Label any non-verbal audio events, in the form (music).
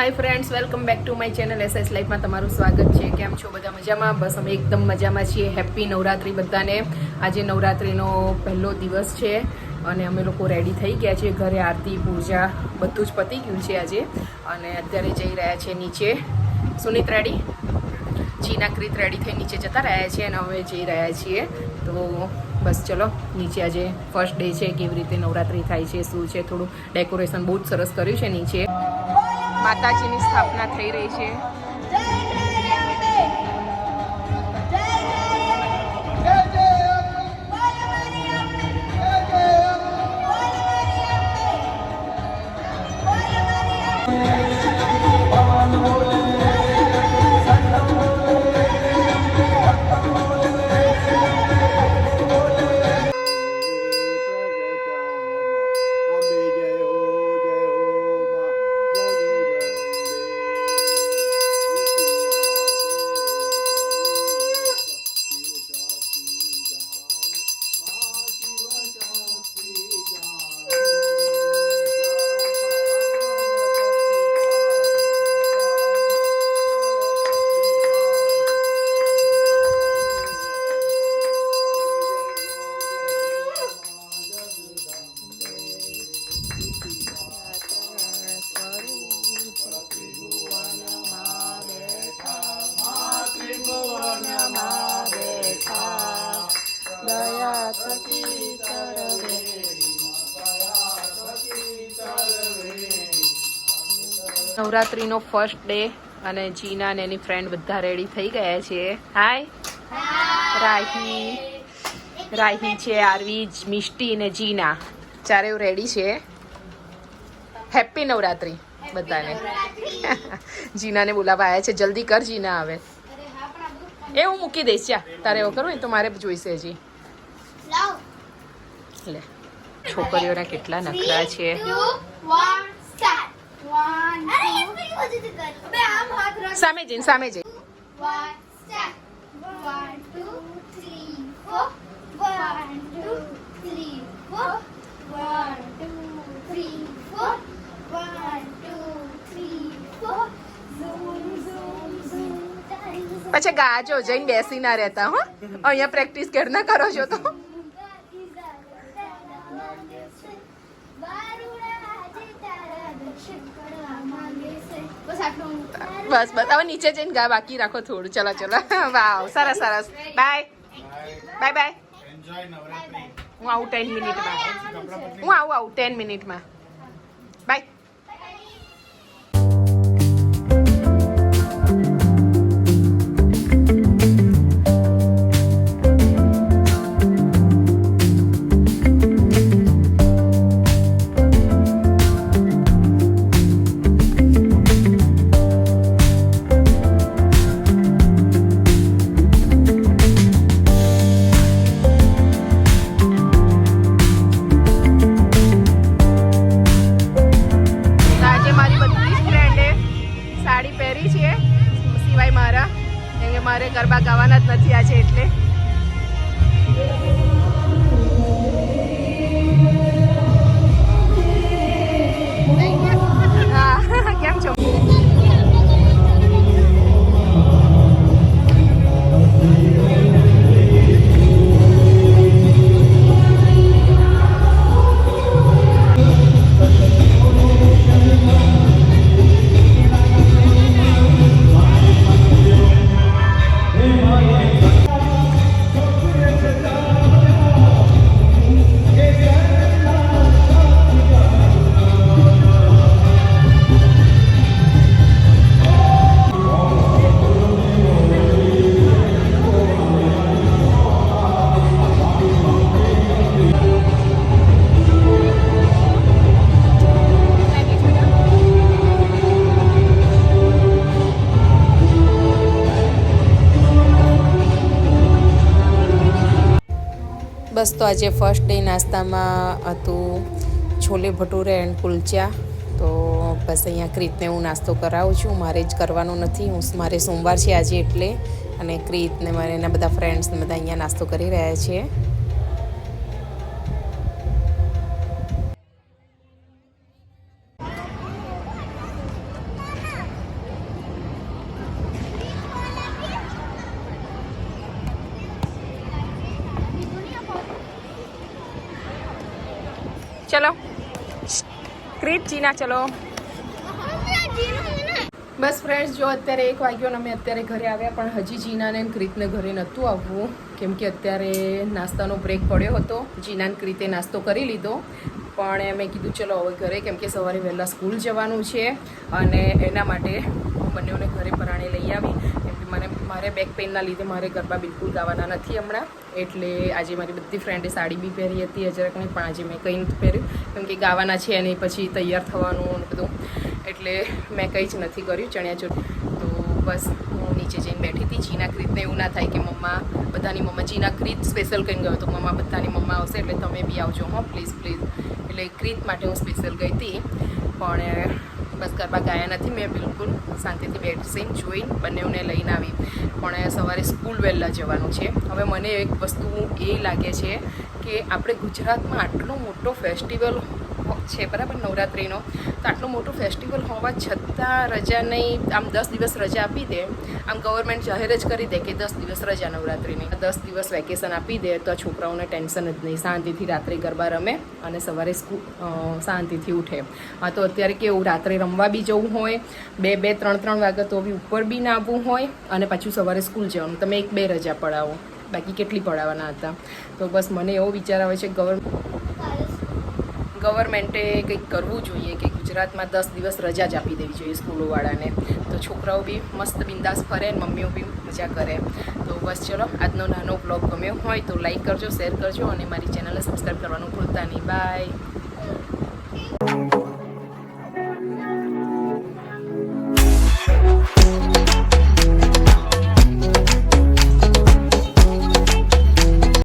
Hi friends welcome back to my channel S S લાઈફમાં તમારું સ્વાગત છે. કેમ છો બધા મજામાં? બસ અમે એકદમ મજામાં છીએ. હેપી નવરાત્રી બધાને. આજે નવરાત્રીનો પહેલો દિવસ છે અને અમે લોકો રેડી થઈ ગયા છીએ ઘરે. આરતી, પૂજા બધું જ પતી ગયું છે આજે. અને અત્યારે જઈ રહ્યા છે નીચે. સુનિત રેડી ચીના રેડી થઈ નીચે જતા રહ્યા છીએ અને અમે જઈ રહ્યા છીએ. તો બસ ચલો, નીચે આજે ફર્સ્ટ ડે છે, કેવી રીતે નવરાત્રી થાય છે, શું છે, થોડું ડેકોરેશન બહુ જ સરસ કર્યું છે નીચે. માતાજીની સ્થાપના થઈ રહી છે. નવરાત્રીનો ફર્સ્ટ ડે અને જીના અને એની ફ્રેન્ડ બધા રેડી થઈ ગયા છે. હાય રાહી. રાહી છે આરવી મિષ્ટી અને જીના. ચારે રેડી છે. હેપી નવરાત્રી બધાને. (laughs) જીનાને બોલાવા આવ્યા છે. જલ્દી કર જીના આવે. એ હું મૂકી દઈશ. તારે એવું કરું ને તો મારે જોઈશે હજી. લે છોકરીઓના કેટલા નખરા છે. સામે જઈને સામે જઈ પછી ગાજો જઈને બેસી ના રહેતા હો અહીંયા પ્રેક્ટિસ કર ના કરો છો તો બસ બસ. હવે નીચે જઈને ગા બાકી રાખો થોડું. ચલો ચલો. વાવ સરસ સરસ. બાય બાય બાય હું આવું ટેન મિનિટમાં. હું આવું આવું ટેન મિનિટમાં. કેમ કે મારે ગરબા ગાવાના જ નથી આજે એટલે. બસ તો આજે ફર્સ્ટ ડે નાસ્તામાં હતું છોલે ભટુરે એન્ડ કુલચા. તો બસ અહીંયા ક્રીતને હું નાસ્તો કરાવું છું. મારે જ કરવાનો નથી. હું મારે સોમવાર છે આજે એટલે. અને ક્રીતને મારે એના બધા ફ્રેન્ડ્સને બધા અહીંયા નાસ્તો કરી રહ્યા છે. ચલો. ક્રીટ જીના ચલો. બસ ફ્રેન્ડ્સ જો અત્યારે એક વાગ્યો અમે અત્યારે ઘરે આવ્યા, પણ હજી જીનાને ક્રીતને ઘરે નહોતું આવવું. કેમ કે અત્યારે નાસ્તાનો બ્રેક પડ્યો હતો. જીનાને ક્રીતે નાસ્તો કરી લીધો. પણ મેં કીધું, ચલો હવે ઘરે, કેમ કે સવારે વહેલા સ્કૂલ જવાનું છે અને એના માટે બંનેઓને ઘરે પરાણે લઈ આવી કેમ કે મને મારે બેક પેઇનના લીધે મારે ગરબા બિલકુલ ગાવાના નથી હમણાં. એટલે આજે મારી બધી ફ્રેન્ડે સાડી બી પહેરી હતી, અજરાક નહીં પણ આજે મેં કંઈ નથી પહેર્યું. કેમ કે ગાવાના છે અને પછી તૈયાર થવાનું બધું. એટલે મેં કંઈ જ નથી કર્યું ચણિયાચોળી તો બસ હું નીચે જઈને બેઠી હતી. જીના ક્રીતને એવું ના થાય કે મમ્મા બધાની મમ્મા જીના ક્રીત સ્પેશિયલ કહીને ગયો તો મમ્મા બધાની મમ્મા આવશે, એટલે તમે બી આવજો, હો પ્લીઝ પ્લીઝ એટલે ક્રીત માટે હું સ્પેશિયલ ગઈ હતી. પણ બસ ગરબા ગાયા નથી. મેં બિલકુલ શાંતિથી બેસીને જોઈ બંનેઓને લઈને આવી. પણ સવારે સ્કૂલ વહેલા જવાનું છે. હવે મને એક વસ્તુ એ લાગે છે કે આપણે ગુજરાતમાં આટલો મોટો ફેસ્ટિવલ છે, બરાબર, નવરાત્રિનો. તો આટલું મોટું ફેસ્ટિવલ હોવા છતાં રજા નહીં, આમ દસ દિવસ રજા આપી દે. આમ ગવર્મેન્ટ જાહેર જ કરી દે કે દસ દિવસ રજા નવરાત્રિની. દસ દિવસ વેકેશન આપી દે તો છોકરાઓને ટેન્શન જ નહીં. શાંતિથી રાત્રે ગરબા રમે અને સવારે સ્કૂલ શાંતિથી ઉઠે. આ તો અત્યારે કેવું, રાત્રે રમવા બી જવું હોય, બે બે, ત્રણ ત્રણ વાગે તો બી ઉપર બી ના આવવું હોય અને પાછું સવારે સ્કૂલ જવાનું. તમે એક, બે રજા પડાવો. બાકી કેટલી પડાવવાના હતા? તો બસ મને એવો વિચાર આવે છે ગવર્મેન્ટ ગવર્મેન્ટે કંઈક કરવું જોઈએ કે ગુજરાતમાં દસ દિવસ રજા જ આપી દેવી જોઈએ સ્કૂલોવાળાને. તો છોકરાઓ બી મસ્ત બિંદાસ ફરે મમ્મીઓ બી મજા કરે. તો બસ ચલો, આજનો નાનો બ્લોગ ગમ્યો હોય તો લાઈક કરજો શેર કરજો અને મારી ચેનલને સબસ્ક્રાઈબ કરવાનું ભૂલતા નહીં. બાય